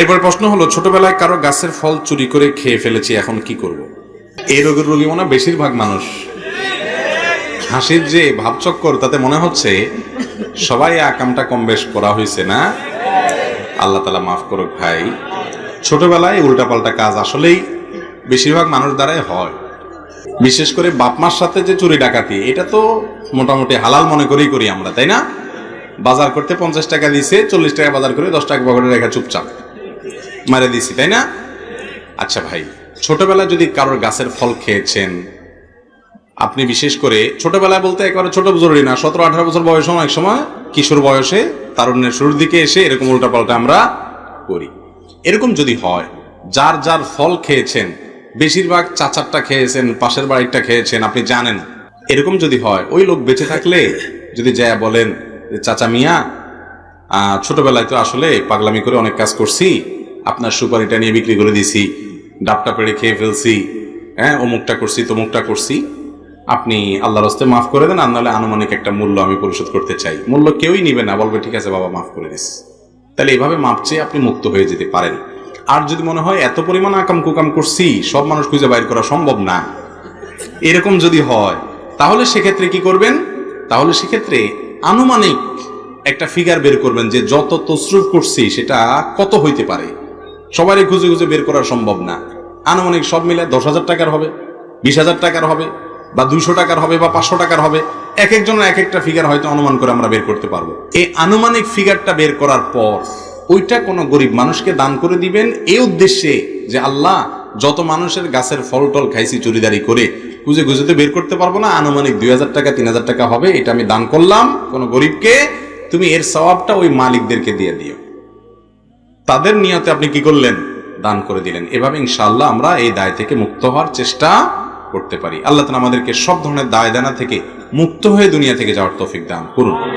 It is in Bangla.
এরপর প্রশ্ন হলো, ছোটবেলায় কারও গাছের ফল চুরি করে খেয়ে ফেলেছি, এখন কি করব। এই রোগের রোগী মনে বেশিরভাগ মানুষ। হাসির যে ভাবচক্কর, তাতে মনে হচ্ছে সবাই আকামটা কম বেশ করা হয়েছে না? আল্লাহ তালা মাফ করুক ভাই। ছোটবেলায় উল্টাপাল্টা কাজ আসলেই বেশিরভাগ মানুষ দ্বারাই হয়। বিশেষ করে বাপমার সাথে যে চুরি ডাকাতি, এটা তো মোটামুটি হালাল মনে করেই করি আমরা, তাই না? বাজার করতে পঞ্চাশ টাকা দিছে, চল্লিশ টাকা বাজার করে দশ টাকা পকেটে রেখা চুপচাপ। মারে দিছি, তাই না? আচ্ছা ভাই, ছোটবেলায় যদি কারোর গাছের ফল খেয়েছেন, আপনি বিশেষ করে ছোটবেলায় বলতে একেবারে ছোট জরুরি না, সতেরো, আঠারো বছর বয়সে অনেক সময়, কিশোর বয়সে, তারুণ্যের শুরুর দিকে এসে এরকম উল্টাপাল্টা আমরা করি। এরকম যদি হয়, যার যার ফল খেয়েছেন, বেশিরভাগ চাচারটা খেয়েছেন, পাশের বাড়িটা খেয়েছেন, আপনি জানেন, এরকম যদি হয়, ওই লোক বেঁচে থাকলে যদি যায় বলেন চাচা মিয়া ছোটবেলায় তো আসলে পাগলামি করে অনেক কাজ করছি আপনার সুপারিটা নিয়ে বিক্রি করে দিছি ডাবটা পেড়ে খেয়ে ফেলছি। হ্যাঁ অমুকটা করছি, তমুকটা করছি। আপনি আল্লাহর হস্তে মাফ করে দেন, আর নাহলে আনুমানিক একটা মূল্য আমি পরিশোধ করতে চাই। মূল্য কেউই নিবে না, বলবে, ঠিক আছে বাবা, মাফ করে দিস। তাহলে এইভাবে মাপ চেয়ে আপনি মুক্ত হয়ে যেতে পারেন। আর যদি মনে হয়, এত পরিমাণ আকাম কুকাম করছি, সব মানুষ খুঁজে বাইর করা সম্ভব না। এরকম যদি হয়, তাহলে সেক্ষেত্রে কি করবেন? তাহলে সেক্ষেত্রে আনুমানিক একটা ফিগার বের করবেন যে যত তসরুফ করছি, সেটা কত হইতে পারে। সবারই খুঁজে খুঁজে বের করা সম্ভব না। আনুমানিক সব মিলে দশ হাজার টাকার হবে, বিশ হাজার টাকার হবে, বা দুইশো টাকার হবে, বা পাঁচশো টাকার হবে, এক একজনের এক একটা ফিগার হয়তো অনুমান করে আমরা বের করতে পারব। এই আনুমানিক ফিগারটা বের করার পর, ওইটা কোনো গরিব মানুষকে দান করে দিবেন এই উদ্দেশ্যে যে আল্লাহ, যত মানুষের গাছের ফল টল খাইছি চুরিদারি করে, খুঁজে খুঁজে তো বের করতে পারব না, আনুমানিক দুই হাজার টাকা, তিন হাজার টাকা হবে, এটা আমি দান করলাম কোনো গরিবকে, তুমি এর সওয়াবটা ওই মালিকদেরকে দিয়ে দিও। তাদের নিয়তে আপনি কি করলেন? দান করে দিলেন। এভাবে ইনশাআল্লাহ আমরা এই দায় থেকে মুক্ত হওয়ার চেষ্টা করতে পারি। আল্লাহ তালা আমাদেরকে সব ধরনের দায় দানা থেকে মুক্ত হয়ে দুনিয়া থেকে যাওয়ার তৌফিক দান করুন।